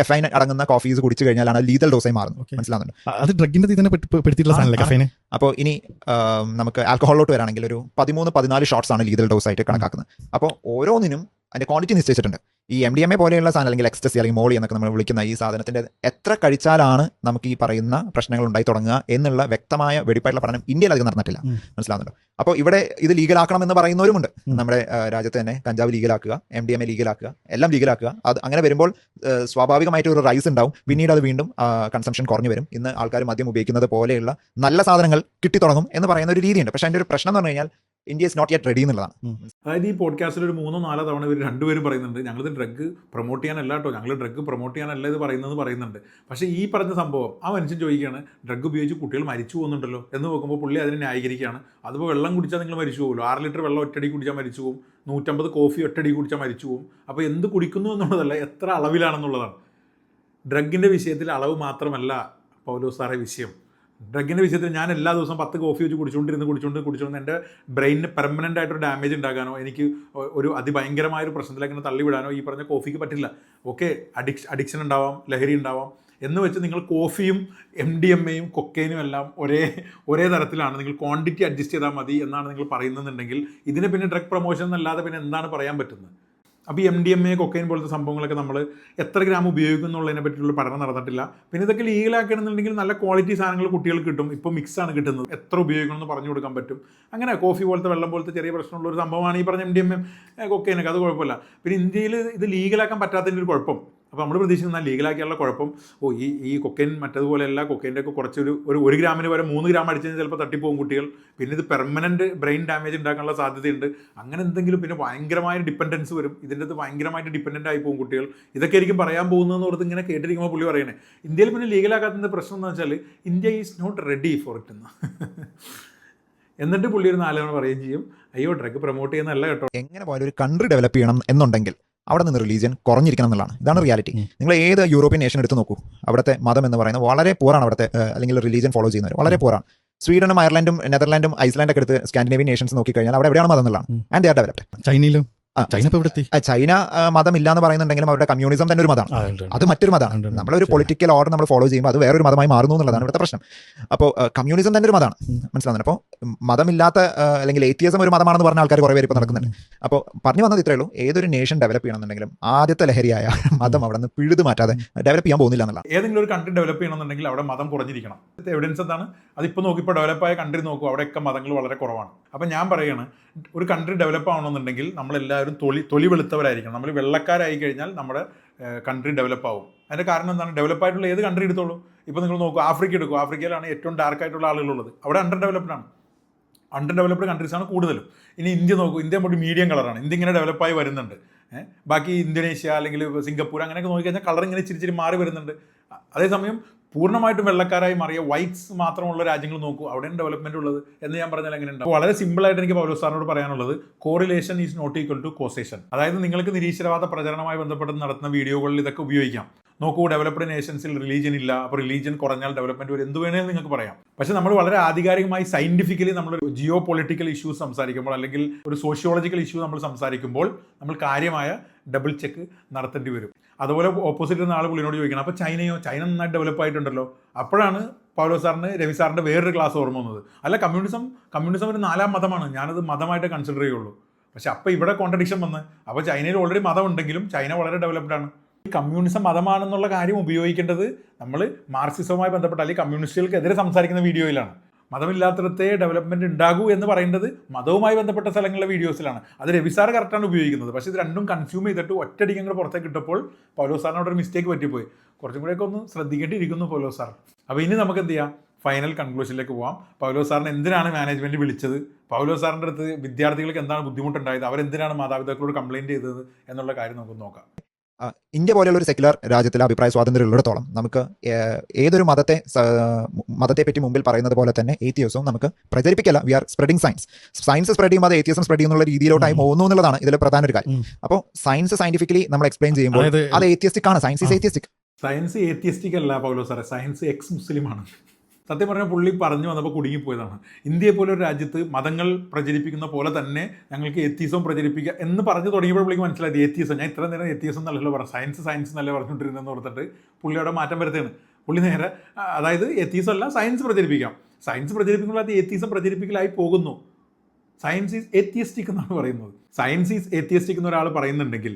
കഫൈൻ അടങ്ങുന്ന കോഫീസ് കുടിച്ചു കഴിഞ്ഞാലാണ് ലീതൽ ഡോസായി മാറുന്നത്. മനസ്സിലാകുന്നുണ്ട് മനസ്സിലാവുന്നുണ്ട്? അപ്പോൾ ഇനി നമുക്ക് ആൽക്കഹോളിലോട്ട് വരാണെങ്കിൽ ഒരു പതിമൂന്ന് പതിനാല് ഷോട്ട്സ് ആണ് ലീതൽ ഡോസ് ആയിട്ട് കണക്കാക്കുന്നത്. അപ്പോൾ ഓരോന്നിനും അതിന്റെ ക്വാണ്ടിറ്റി നിശ്ചയിച്ചിട്ടുണ്ട്. ഈ എം ഡി എം എ പോലെയുള്ള സാധനം അല്ലെങ്കിൽ എക്സ്റ്റസി അല്ലെങ്കിൽ മോളി എന്നൊക്കെ നമ്മൾ വിളിക്കുന്ന ഈ സാധനത്തിന്റെ എത്ര കഴിച്ചാലാണ് നമുക്ക് ഈ പറയുന്ന പ്രശ്നങ്ങൾ ഉണ്ടായി തുടങ്ങുക എന്നുള്ള വ്യക്തമായ വെടിപ്പായിട്ടുള്ള പഠനം ഇന്ത്യയിൽ അധികം നടന്നിട്ടില്ല. മനസ്സിലാകുന്നുണ്ടോ അപ്പോൾ ഇവിടെ ഇത് ലീഗലാക്കണം എന്ന് പറയുന്നവരുമുണ്ട്. നമ്മുടെ രാജ്യത്ത് തന്നെ കഞ്ചാവ് ലീഗലാക്കുക എം ഡി എം എ ലീഗലാക്കുക എല്ലാം ലീഗലാക്കുക അത് അങ്ങനെ വരുമ്പോൾ സ്വാഭാവികമായിട്ട് ഒരു റൈസ് ഉണ്ടാവും. പിന്നീട് അത് വീണ്ടും കൺസംഷൻ കുറഞ്ഞു വരും. ഇന്ന് ആൾക്കാർ മദ്യം ഉപയോഗിക്കുന്നത് പോലെയുള്ള നല്ല സാധനങ്ങൾ കിട്ടി തുടങ്ങും എന്ന് പറയുന്ന ഒരു രീതിയുണ്ട്. പക്ഷേ അതിന്റെ ഒരു പ്രശ്നം എന്ന് പറഞ്ഞു കഴിഞ്ഞാൽ India is not yet ready എന്നുള്ളതാണ്. അതായത് ഈ പോഡ്കാസ്റ്റിൽ ഒരു മൂന്നോ നാലോ തവണ ഇവർ രണ്ടുപേരും പറയുന്നുണ്ട് ഞങ്ങളിത് ഡ്രഗ് പ്രൊമോട്ട് ചെയ്യാനല്ല കേട്ടോ ഞങ്ങൾ ഡ്രഗ് പ്രൊമോട്ട് ചെയ്യാനല്ല ഇത് പറയുന്നത് പറയുന്നുണ്ട്. പക്ഷേ ഈ പറഞ്ഞ സംഭവം ആ മനുഷ്യൻ ചോദിക്കുകയാണ് ഡ്രഗ് ഉപയോഗിച്ച് കുട്ടികൾ മരിച്ചു പോകുന്നുണ്ടല്ലോ? എന്ന് നോക്കുമ്പോൾ പുള്ളി അതിനെ ന്യായീകരിക്കുകയാണ്. അതിപ്പോൾ വെള്ളം കുടിച്ചാൽ നിങ്ങൾ മരിച്ചു പോകുമല്ലോ. ആറ് ലിറ്റർ വെള്ളം ഒറ്റടി കുടിച്ചാൽ മരിച്ചു പോകും. നൂറ്റമ്പത് കോഫി ഒറ്റടി കുടിച്ചാൽ മരിച്ചു പോകും. അപ്പോൾ എന്ത് കുടിക്കുന്നു എന്നുള്ളതല്ല എത്ര അളവിലാണെന്നുള്ളതാണ്. ഡ്രഗിന്റെ വിഷയത്തിൽ അളവ് മാത്രമല്ല പൗലോസാറെ വിഷയം. ഡ്രഗിന്റെ വിഷയത്തിൽ ഞാൻ എല്ലാ ദിവസവും പത്ത് കോഫി വെച്ച് കുടിച്ചുകൊണ്ടിരുന്ന് കുടിച്ചുകൊണ്ട് കുടിച്ചുകൊണ്ട് എന്റെ ബ്രെയിനിന് പെർമനന്റ് ആയിട്ടൊരു ഡാമേജ് ഉണ്ടാകാനോ എനിക്ക് ഒരു അതിഭയങ്കരമായ ഒരു പ്രശ്നത്തിലേക്ക് എന്നെ തള്ളിവിടാനോ ഈ പറഞ്ഞ കോഫിക്ക് പറ്റില്ല. ഓക്കെ അഡിക്ഷ അഡിക്ഷൻ ഉണ്ടാവാം ലഹരി ഉണ്ടാവാം എന്ന് വെച്ച് നിങ്ങൾ കോഫിയും എം ഡി എം എയും എല്ലാം ഒരേ ഒരേ തരത്തിലാണ് നിങ്ങൾ ക്വാണ്ടിറ്റി അഡ്ജസ്റ്റ് ചെയ്താൽ മതി എന്നാണ് നിങ്ങൾ പറയുന്നതെന്നുണ്ടെങ്കിൽ ഇതിന് പിന്നെ ഡ്രഗ് പ്രൊമോഷൻ എന്നല്ലാതെ പിന്നെ എന്താണ് പറയാൻ പറ്റുന്നത്? അപ്പോൾ ഈ M D M A cocaine പോലത്തെ സംഭവങ്ങളൊക്കെ നമ്മൾ എത്ര ഗ്രാം ഉപയോഗിക്കും എന്നുള്ളതിനെ പറ്റിയുള്ള പഠനം നടന്നിട്ടില്ല. പിന്നെ ഇതൊക്കെ ലീഗലാക്കണമെന്നുണ്ടെങ്കിൽ നല്ല ക്വാളിറ്റി സാധനങ്ങൾ കുട്ടികൾക്ക് കിട്ടും. ഇപ്പോൾ മിക്സ് ആണ് കിട്ടുന്നത്. എത്ര ഉപയോഗിക്കണം എന്ന് പറഞ്ഞു കൊടുക്കാൻ പറ്റും. അങ്ങനെ കോഫി പോലത്തെ വെള്ളം പോലത്തെ ചെറിയ പ്രശ്നമുള്ള ഒരു സംഭവമാണ് ഈ പറഞ്ഞ എം ഡി എം എം കൊക്കൈനൊക്കെ അത് കുഴപ്പമില്ല. പിന്നെ ഇന്ത്യയിൽ ഇത് ലീഗലാക്കാൻ പറ്റാത്തതിന്റെ ഒരു കുഴപ്പം. അപ്പോൾ നമ്മൾ പ്രതീക്ഷിക്കുന്ന ലീഗലാക്കിയുള്ള കുഴപ്പം ഓ ഈ ഈ കൊക്കൈൻ മറ്റതുപോലെയല്ല കൊക്കൈന്റെ ഒക്കെ കുറച്ചൊരു ഒരു ഒരു ഗ്രാമിന് വരെ മൂന്ന് ഗ്രാം അടിച്ചു കഴിഞ്ഞാൽ ചിലപ്പോൾ തട്ടിപ്പോകും കുട്ടികൾ. പിന്നെ ഇത് പെർമനന്റ് ബ്രെയിൻ ഡാമേജ് ഉണ്ടാക്കാനുള്ള സാധ്യതയുണ്ട്. അങ്ങനെ എന്തെങ്കിലും പിന്നെ ഭയങ്കരമായ ഡിപ്പെൻഡൻസ് വരും. ഇതിന്റെ അത് ഭയങ്കരമായിട്ട് ഡിപ്പെൻഡന്റ് ആയി പോകും കുട്ടികൾ. ഇതൊക്കെ ആയിരിക്കും പറയാൻ പോകുന്നതെന്ന് ഓർത്ത് ഇങ്ങനെ കേട്ടിരിക്കുമ്പോൾ പുള്ളി പറയണേ. ഇന്ത്യയിൽ പിന്നെ ലീഗലാക്കാത്തതിന്റെ പ്രശ്നം എന്ന് വെച്ചാൽ India is not ready for it എന്ന്. എന്നിട്ട് പുള്ളി ഒരു നാലുതവണ പറയുകയും ചെയ്യും അയ്യോ ഡ്രഗ് പ്രൊമോട്ട് ചെയ്യുന്നതല്ല കേട്ടോ. എങ്ങനെ പോയാലും ഒരു കൺട്രി ഡെവലപ്പ് ചെയ്യണം എന്നുണ്ടെങ്കിൽ അവിടെ നിന്ന് റിലീജിയൻ കുറഞ്ഞിരിക്കണം എന്നുള്ളതാണ്. ഇതാണ് റിയാലിറ്റി നിങ്ങൾ ഏത് യൂറോപ്യൻ നേഷൻ എടുത്ത് നോക്കൂ. അവിടുത്തെ മതം എന്ന് പറയുന്നത് വളരെ പൂറാണ് അവിടുത്തെ അല്ലെങ്കിൽ റിലീജിയൻ ഫോളോ ചെയ്യുന്നവർ വളരെ പോറാണ് സ്വീഡനും അയർലൻഡും നെതർലാൻഡും ഐസ്ലാൻഡൊക്കെ എടുത്ത് സ്കാൻഡിനേവിയൻ നേഷൻസ് നോക്കിക്കഴിഞ്ഞാൽ അവിടെ എവിടെയാണ് മതം എന്നുള്ളതാണ്. ആൻഡ് ദേ ആർ ഡെവലപ്ഡ് ചൈനയിലും? ചൈന ചൈന മതമില്ല എന്ന് പറയുന്നുണ്ടെങ്കിലും അവരുടെ കമ്മ്യൂണിസം തന്നെ ഒരു മതമാണ്. അത് മറ്റൊരു മതമാണ്. നമ്മളൊരു പൊളിറ്റിക്കൽ ഓർഡർ നമ്മൾ ഫോളോ ചെയ്യുമ്പോൾ അത് വേറൊരു മതമായി മാറുന്നു എന്നുള്ളതാണ് ഇവിടുത്തെ പ്രശ്നം. അപ്പോൾ കമ്മ്യൂണിസം തന്നെ ഒരു മതമാണ്. മനസ്സിലാവുന്നത് അപ്പോൾ മതമില്ലാത്ത അല്ലെങ്കിൽ ഏറ്റിയസം ഒരു മതമാണെന്ന് പറഞ്ഞ ആൾക്കാർ കുറേ പേര് ഇപ്പോൾ നടക്കുന്നുണ്ട്. അപ്പോൾ പറഞ്ഞു വന്നത് ഇത്രയേ ഉള്ളൂ. ഏതൊരു നേഷൻ ഡെവലപ്പ് ചെയ്യണമെന്നുണ്ടെങ്കിലും ആദ്യത്തെ ലഹരിയായ മതം അവിടെ നിന്ന് പിഴുതു മാറ്റാതെ ഡെവലപ്പ് ചെയ്യാൻ പോകുന്നില്ല എന്നുള്ള ഏതെങ്കിലും ഒരു കൺട്രി ഡെവലപ്പ് ചെയ്യണമെന്നുണ്ടെങ്കിൽ അവിടെ മതം കുറഞ്ഞിരിക്കണം. എവിഡൻസ് എന്താണ്? അതിപ്പോൾ നോക്കി ഇപ്പോൾ ഡെവലപ്പായ കൺട്രി നോക്കൂ അവിടെയൊക്കെ മതങ്ങൾ വളരെ കുറവാണ്. അപ്പം ഞാൻ പറയുകയാണ് ഒരു കൺട്രി ഡെവലപ്പ് ആവണമെന്നുണ്ടെങ്കിൽ നമ്മളെല്ലാവരും തൊലി തൊലി വെളുത്തവരായിരിക്കണം നമ്മൾ വെള്ളക്കാരായി കഴിഞ്ഞാൽ നമ്മുടെ കൺട്രി ഡെവലപ്പ് ആവും. അതിന്റെ കാരണം എന്താണ്? ഡെവലപ്പ് ആയിട്ടുള്ള ഏത് കൺട്രി എടുത്തോളൂ? ഇപ്പോൾ നിങ്ങൾ നോക്കൂ ആഫ്രിക്ക എടുക്കൂ. ആഫ്രിക്കയിലാണ് ഏറ്റവും ഡാർക്ക് ആയിട്ടുള്ള ആളുകളുള്ളത്. അവിടെ അണ്ടർ ഡെവലപ്ഡ് ആണ്. അണ്ടർ ഡെവലപ്ഡ് കൺട്രീസാണ് കൂടുതലും. ഇനി ഇന്ത്യ നോക്കൂ ഇന്ത്യ ഒരു മീഡിയം കളറാണ് ഇന്ത്യ ഇങ്ങനെ ഡെവലപ്പായി വരുന്നുണ്ട്. ബാക്കി ഇന്തോനേഷ്യ അല്ലെങ്കിൽ സിംഗപ്പൂർ അങ്ങനെയൊക്കെ നോക്കിക്കഴിഞ്ഞാൽ കളർ ഇങ്ങനെ ഇച്ചിരി മാറി വരുന്നുണ്ട്. അതേസമയം പൂർണമായിട്ടും വെള്ളക്കാരായി മാറിയ വൈറ്റ്സ് മാത്രമുള്ള രാജ്യങ്ങൾ നോക്കൂ. അവിടെ ഡെവലപ്മെന്റ് ഉള്ളത് എന്ന് ഞാൻ പറഞ്ഞാൽ എങ്ങനെ ഉണ്ടാവും വളരെ സിമ്പിളായിട്ട് എനിക്ക് പൗലോസ് സാറിനോട് പറയാനുള്ളത് correlation is not equal to causation അതായത് നിങ്ങൾക്ക് നിരീശ്വരവാദ പ്രചരണവുമായി ബന്ധപ്പെട്ട് നടത്തുന്ന വീഡിയോകളിൽ ഇതൊക്കെ ഉപയോഗിക്കാം. നോക്കൂ ഡെവലപ്ഡ് നേഷൻസിൽ റിലീജിയൻ ഇല്ല അപ്പോൾ റിലീജിയൻ കുറഞ്ഞാൽ ഡെവലപ്മെന്റ് വരും. എന്ത് വേണേലും നിങ്ങൾക്ക് പറയാം. പക്ഷെ നമ്മൾ വളരെ ആധികാരികമായി സയന്റിഫിക്കലി നമ്മൾ ജിയോ പൊളിറ്റിക്കൽ ഇഷ്യൂസ് സംസാരിക്കുമ്പോൾ അല്ലെങ്കിൽ ഒരു സോഷ്യോളജിക്കൽ ഇഷ്യൂ നമ്മൾ സംസാരിക്കുമ്പോൾ നമ്മൾ കാര്യമായ ഡബിൾ ചെക്ക് നടത്തേണ്ടി വരും. അതുപോലെ ഓപ്പോസിറ്റ് നാളെ പുള്ളിനോട് ചോദിക്കണം. അപ്പോൾ ചൈനയോ ചൈന നന്നായിട്ട് ഡെവലപ്പ് ആയിട്ടുണ്ടല്ലോ. അപ്പോഴാണ് പൗലോ സാറിന് രവി സാറിന്റെ വേറൊരു ക്ലാസ് ഓർമ്മ വന്നത്. അല്ല കമ്മ്യൂണിസം കമ്മ്യൂണിസം ഒരു നാലാം മതമാണ്. ഞാനത് മതമായിട്ട് കൺസിഡർ ചെയ്യുള്ളൂ. പക്ഷെ അപ്പോൾ ഇവിടെ കോൺട്രഡിക്ഷൻ വന്ന് അപ്പോൾ ചൈനയിൽ ഓൾറെഡി മതം ഉണ്ടെങ്കിലും ചൈന വളരെ ഡെവലപ്ഡ് ആണ്. ഈ കമ്മ്യൂണിസം മതമാണെന്നുള്ള കാര്യം ഉപയോഗിക്കേണ്ടത് നമ്മൾ മാർക്സിസവുമായി ബന്ധപ്പെട്ട അല്ലെങ്കിൽ കമ്മ്യൂണിസ്റ്റുകൾക്കെതിരെ സംസാരിക്കുന്ന വീഡിയോയിലാണ് മതമില്ലാത്തിടത്തെ ഡെവലപ്മെന്റ് ഉണ്ടാകൂ എന്ന് പറയേണ്ടത് മതവുമായി ബന്ധപ്പെട്ട സ്ഥലങ്ങളിലെ വീഡിയോസിലാണ് അത് രവിസാർ കറക്റ്റാണ് ഉപയോഗിക്കുന്നത്. പക്ഷേ ഇത് രണ്ടും കൺസ്യൂം ചെയ്തിട്ട് ഒറ്റയടിക്ക് അങ്ങോട്ട് പുറത്തേക്ക് ഇട്ടപ്പോൾ പൗലോ അവിടെ ഒരു മിസ്റ്റേക്ക് പറ്റിപ്പോയി. കുറച്ചും കൂടെയൊക്കെ ഒന്ന് ശ്രദ്ധിക്കേണ്ടിയിരിക്കുന്നു പൗലോ സാർ അപ്പോൾ ഇനി നമുക്ക് എന്ത് ചെയ്യാം? ഫൈനൽ കൺക്ലൂഷനിലേക്ക് പോകാം പൗലോ സാറിന് എന്തിനാണ് മാനേജ്മെന്റ് വിളിച്ചത്? പൗലോ സാറിന്റെ അടുത്ത് വിദ്യാർത്ഥികൾക്ക് എന്താണ് ബുദ്ധിമുട്ടുണ്ടായത്? അവരെന്തിനാണ് മാതാപിതാക്കളോട് കംപ്ലയിന്റ് ചെയ്തത്? എന്നുള്ള കാര്യം നമുക്ക് നോക്കാം. ഇന്ത്യ പോലെയുള്ള ഒരു സെക്യുലർ രാജ്യത്തിൽ അഭിപ്രായ സ്വാതന്ത്ര്യം ഉള്ളിടത്തോളം നമുക്ക് ഏതൊരു മതത്തെ മതത്തെ പറ്റി മുമ്പിൽ പറയുന്നത് പോലെ തന്നെ ഏത്തിയസവും നമുക്ക് പ്രചരിപ്പിക്കല്ല. We are spreading science science spread ചെയ്യുമ്പോൾ അത് ഏത്തിയസം സ്പ്രെഡ് ചെയ്യുന്നുള്ള രീതിയിലോട്ടായി പോകുന്നു എന്നുള്ളതാണ് ഇതിലെ പ്രധാന ഒരു കാര്യം. അപ്പോൾ സയൻസ് സയന്റിഫിക്കലി നമ്മൾ എക്സ്പ്ലെയിൻ ചെയ്യുമ്പോൾ അത് ഏത്തിയസ്റ്റിക് ആണ്. Science is atheistic science atheistic അല്ല പൗലോ സാറേ. സയൻസ് എക്സ് മുസ്ലിമാണ് സത്യം പറഞ്ഞാൽ പുള്ളി പറഞ്ഞു വന്നപ്പോൾ കുടുങ്ങിപ്പോയതാണ്. ഇന്ത്യയെ പോലെ ഒരു രാജ്യത്ത് മതങ്ങൾ പ്രചരിപ്പിക്കുന്ന പോലെ തന്നെ ഞങ്ങൾക്ക് എത്തീസം പ്രചരിപ്പിക്കുക എന്ന് പറഞ്ഞു തുടങ്ങിയപ്പോൾ പുള്ളിക്ക് മനസ്സിലായത് എത്തീസം ഞാൻ ഇത്ര നേരം എത്തീസം എന്നല്ലല്ലോ പറഞ്ഞു സയൻസ് സയൻസ് എന്നല്ലേ പറഞ്ഞുകൊണ്ടിരുന്നതെന്ന് ഓർത്തിട്ട് പുള്ളി അവിടെ മാറ്റം വരുത്തുകയാണ് പുള്ളി നേരെ അതായത് എത്തീസം അല്ല സയൻസ് പ്രചരിപ്പിക്കാം. സയൻസ് പ്രചരിപ്പിക്കുമ്പോൾ അത് എത്തീസം പ്രചരിപ്പിക്കലായി പോകുന്നു. സയൻസ് ഈസ് എത്തിയസ്റ്റിക് എന്നാണ് പറയുന്നത്. സയൻസ് ഈസ് എത്തിയസ്റ്റിക് എന്ന് ഒരാൾ പറയുന്നുണ്ടെങ്കിൽ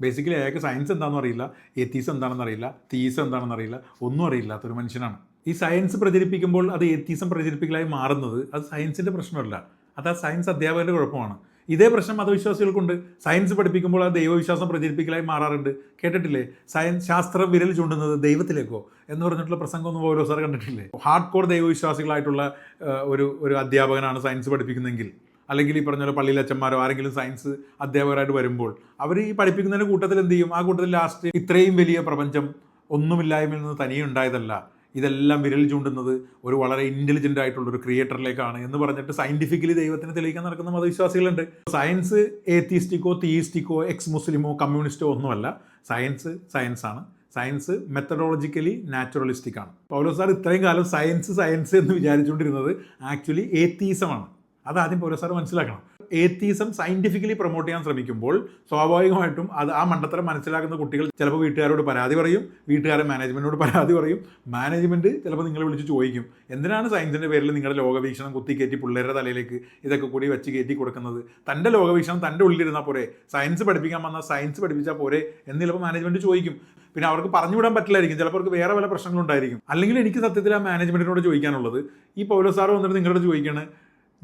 ബേസിക്കലി അയാൾക്ക് സയൻസ് എന്താണെന്ന് അറിയില്ല എത്തീസ് എന്താണെന്ന് അറിയില്ല തീസ് എന്താണെന്ന് അറിയില്ല ഒന്നും അറിയില്ലാത്തൊരു മനുഷ്യനാണ്. ഈ സയൻസ് പ്രചരിപ്പിക്കുമ്പോൾ അത് എത്തീസം പ്രചരിപ്പിക്കലായി മാറുന്നത് അത് സയൻസിന്റെ പ്രശ്നമല്ല. അത് ആ സയൻസ് അധ്യാപകരുടെ കുഴപ്പമാണ്. ഇതേ പ്രശ്നം മതവിശ്വാസികൾക്കുണ്ട്. സയൻസ് പഠിപ്പിക്കുമ്പോൾ ആ ദൈവവിശ്വാസം പ്രചരിപ്പിക്കലായി മാറാറുണ്ട്. കേട്ടിട്ടില്ലേ? സയൻസ് ശാസ്ത്രം വിരൽ ചൂണ്ടുന്നത് ദൈവത്തിലേക്കോ എന്ന് പറഞ്ഞിട്ടുള്ള പ്രസംഗമൊന്നും ഓരോ സാർ കണ്ടിട്ടില്ലേ? ഹാർഡ് കോർ ദൈവവിശ്വാസികളായിട്ടുള്ള ഒരു ഒരു അധ്യാപകനാണ് സയൻസ് പഠിപ്പിക്കുന്നതെങ്കിൽ. അല്ലെങ്കിൽ ഈ പറഞ്ഞ പോലെ പള്ളിയിലെ അച്ഛന്മാരോ ആരെങ്കിലും സയൻസ് അധ്യാപകരായിട്ട് വരുമ്പോൾ അവർ ഈ പഠിപ്പിക്കുന്നതിന്റെ കൂട്ടത്തിൽ എന്ത് ചെയ്യും? ആ കൂട്ടത്തിൽ ലാസ്റ്റ് ഇത്രയും വലിയ പ്രപഞ്ചം ഒന്നുമില്ലായ്മയിൽ നിന്ന് തനിയെ ഉണ്ടായതല്ല. ഇതെല്ലാം വിരൽ ചൂണ്ടുന്നത് ഒരു വളരെ ഇന്റലിജന്റ് ആയിട്ടുള്ള ഒരു ക്രിയേറ്ററിലേക്കാണ് എന്ന് പറഞ്ഞിട്ട് സയന്റിഫിക്കലി ദൈവത്തിന് തെളിയിക്കാൻ നടക്കുന്ന മതവിശ്വാസികളുണ്ട്. സയൻസ് ഏത്തിയിസ്റ്റിക്കോ തീയിസ്റ്റിക്കോ എക്സ് മുസ്ലിമോ കമ്മ്യൂണിസ്റ്റോ ഒന്നുമല്ല. സയൻസ് സയൻസ് ആണ്. സയൻസ് മെത്തഡോളജിക്കലി നാച്ചുറലിസ്റ്റിക് ആണ്. പൗലോ സാർ ഇത്രയും കാലം സയൻസ് സയൻസ് എന്ന് വിചാരിച്ചുകൊണ്ടിരുന്നത് ആക്ച്വലി ഏത്തീസമാണ് അതാദ്യം പൗലോ സാർ മനസ്സിലാക്കണം. ഏത്തീസം സയന്റിഫിക്കലി പ്രൊമോട്ട് ചെയ്യാൻ ശ്രമിക്കുമ്പോൾ സ്വാഭാവികമായിട്ടും അത് ആ മണ്ടത്തരം മനസ്സിലാക്കുന്ന കുട്ടികൾ ചിലപ്പോൾ വീട്ടുകാരോട് പരാതി പറയും വീട്ടുകാരെ മാനേജ്മെന്റിനോട് പരാതി പറയും. മാനേജ്മെന്റ് ചിലപ്പോൾ നിങ്ങളെ വിളിച്ച് ചോദിക്കും. എന്തിനാണ് സയൻസിന്റെ പേരിൽ നിങ്ങളുടെ ലോകവീക്ഷണം കുത്തിക്കയറ്റി പിള്ളേരുടെ തലയിലേക്ക് ഇതൊക്കെ കൂടി വെച്ച് കയറ്റി കൊടുക്കുന്നത്? തന്റെ ലോകവീക്ഷണം തന്റെ ഉള്ളിലിരുന്നാൽ പോരെ. സയൻസ് പഠിപ്പിക്കാൻ വന്നാൽ സയൻസ് പഠിപ്പിച്ചാൽ പോരെ എന്ന് ചിലപ്പോൾ മാനേജ്മെന്റ് ചോദിക്കും. പിന്നെ അവർക്ക് പറഞ്ഞു വിടാൻ പറ്റില്ലായിരിക്കും. ചിലപ്പോൾ അവർക്ക് വേറെ പല പ്രശ്നങ്ങളുണ്ടായിരിക്കും അല്ലെങ്കിൽ എനിക്ക് സത്യത്തിൽ ആ മാനേജ്മെന്റിനോട് ചോദിക്കാനുള്ളത് ഈ പൗലോ സാറ് വന്നിട്ട് നിങ്ങളോട് ചോദിക്കുകയാണ്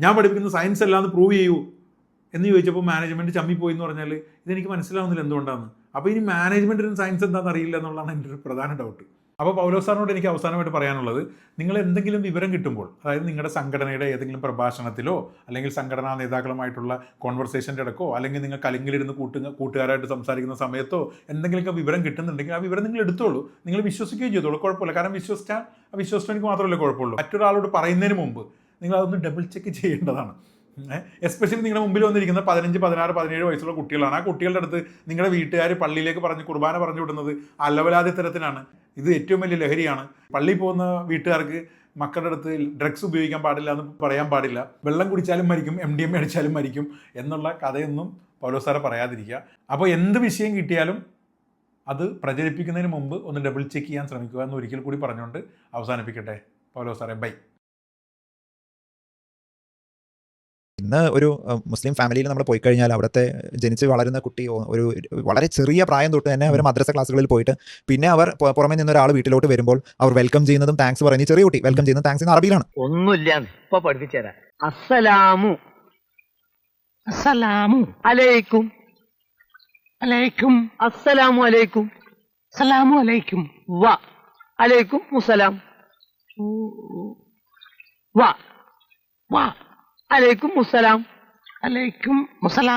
ഞാൻ പഠിപ്പിക്കുന്ന സയൻസ് അല്ലാന്ന് പ്രൂവ് ചെയ്യൂ. എന്ന് ചോദിച്ചപ്പോൾ മാനേജ്മെന്റ് ചമ്മിപ്പോയി എന്ന് പറഞ്ഞാൽ ഇതെനിക്ക് മനസ്സിലാവുന്നില്ല എന്തുകൊണ്ടാണ് അപ്പോൾ ഇനി മാനേജ്മെന്റിന് സയൻസ് എന്താണെന്ന് അറിയില്ല എന്നുള്ളതാണ് എന്റെ ഒരു പ്രധാന ഡൗട്ട് അപ്പോൾ പൗലോ സാറിനോട് എനിക്ക് അവസാനമായിട്ട് പറയാനുള്ളത് നിങ്ങൾ എന്തെങ്കിലും വിവരം കിട്ടുമ്പോൾ അതായത് നിങ്ങളുടെ സംഘടനയുടെ ഏതെങ്കിലും പ്രഭാഷണത്തിലോ അല്ലെങ്കിൽ സംഘടനാ നേതാക്കളുമായിട്ടുള്ള കോൺവെർസേഷന്റെ ഇടക്കോ അല്ലെങ്കിൽ നിങ്ങൾ കലിങ്കിലിരുന്ന് കൂട്ടുക കൂട്ടുകാരായിട്ട് സംസാരിക്കുന്ന സമയത്തോ എന്തെങ്കിലുമൊക്കെ വിവരം കിട്ടുന്നുണ്ടെങ്കിൽ ആ വിവരം നിങ്ങൾ എടുത്തോളൂ. നിങ്ങൾ വിശ്വസിക്കുകയും ചെയ്തോളൂ. കുഴപ്പമില്ല. കാരണം വിശ്വസിച്ചാൽ ആ വിശ്വസിച്ചവനിക്ക് മാത്രമല്ല കുഴപ്പമുള്ളൂ. മറ്റൊരാളോട് പറയുന്നതിന് മുമ്പ് നിങ്ങൾ അതൊന്ന് ഡബിൾ ചെക്ക് ചെയ്യേണ്ടതാണ്. എസ്പെഷ്യലി നിങ്ങളുടെ മുമ്പിൽ വന്നിരിക്കുന്ന പതിനഞ്ച് പതിനാറ് പതിനേഴ് വയസ്സുള്ള കുട്ടികളാണ്. ആ കുട്ടികളുടെ അടുത്ത് നിങ്ങളുടെ വീട്ടുകാർ പള്ളിയിലേക്ക് പറഞ്ഞ് കുർബാന പറഞ്ഞു വിടുന്നത് അലവലാതി തരത്തിലാണ് ഇത് ഏറ്റവും വലിയ ലഹരിയാണ്. പള്ളിയിൽ പോകുന്ന വീട്ടുകാർക്ക് മക്കളുടെ അടുത്ത് ഡ്രഗ്സ് ഉപയോഗിക്കാൻ പാടില്ല എന്ന് പറയാൻ പാടില്ല. വെള്ളം കുടിച്ചാലും മരിക്കും എം ഡി എം അടിച്ചാലും മരിക്കും എന്നുള്ള കഥയൊന്നും പൗലോ സാറെ പറയാതിരിക്കുക. അപ്പോൾ എന്ത് വിഷയം കിട്ടിയാലും അത് പ്രചരിപ്പിക്കുന്നതിന് മുമ്പ് ഒന്ന് ഡബിൾ ചെക്ക് ചെയ്യാൻ ശ്രമിക്കുക എന്ന് ഒരിക്കൽ കൂടി പറഞ്ഞുകൊണ്ട് അവസാനിപ്പിക്കട്ടെ. പൗലോ സാറെ ബൈ ഇന്ന് ഒരു മുസ്ലിം ഫാമിലിയിൽ നമ്മൾ പോയി കഴിഞ്ഞാൽ അവിടുത്തെ ജനിച്ച് വളരുന്ന കുട്ടി ഒരു വളരെ ചെറിയ പ്രായം തൊട്ട് തന്നെ അവർ മദ്രസ ക്ലാസ്സുകളിൽ പോയിട്ട് പിന്നെ അവർ പുറമെ നിന്ന് ഒരാൾ വീട്ടിലോട്ട് വരുമ്പോൾ അവർ വെൽക്കം ചെയ്യുന്നതും താങ്ക്സ് പറയുന്നത് ഈ ചെറിയ കുട്ടി വെൽക്കം ചെയ്യുന്നത് താങ്ക്സ് എന്ന് അറബിയിലാണ്. ഒന്നുമില്ല ഇപ്പൊ പഠിപ്പിച്ചുതരാം. അസ്സലാമു. അസ്സലാമു. അലൈക്കും. അലൈക്കും. അസ്സലാമു അലൈക്കും. സലാമു അലൈക്കും. വ. അലൈക്കും മുസലാം വ. വ. അലൈക്കും മുസലാം അലൈക്കും മുസലാം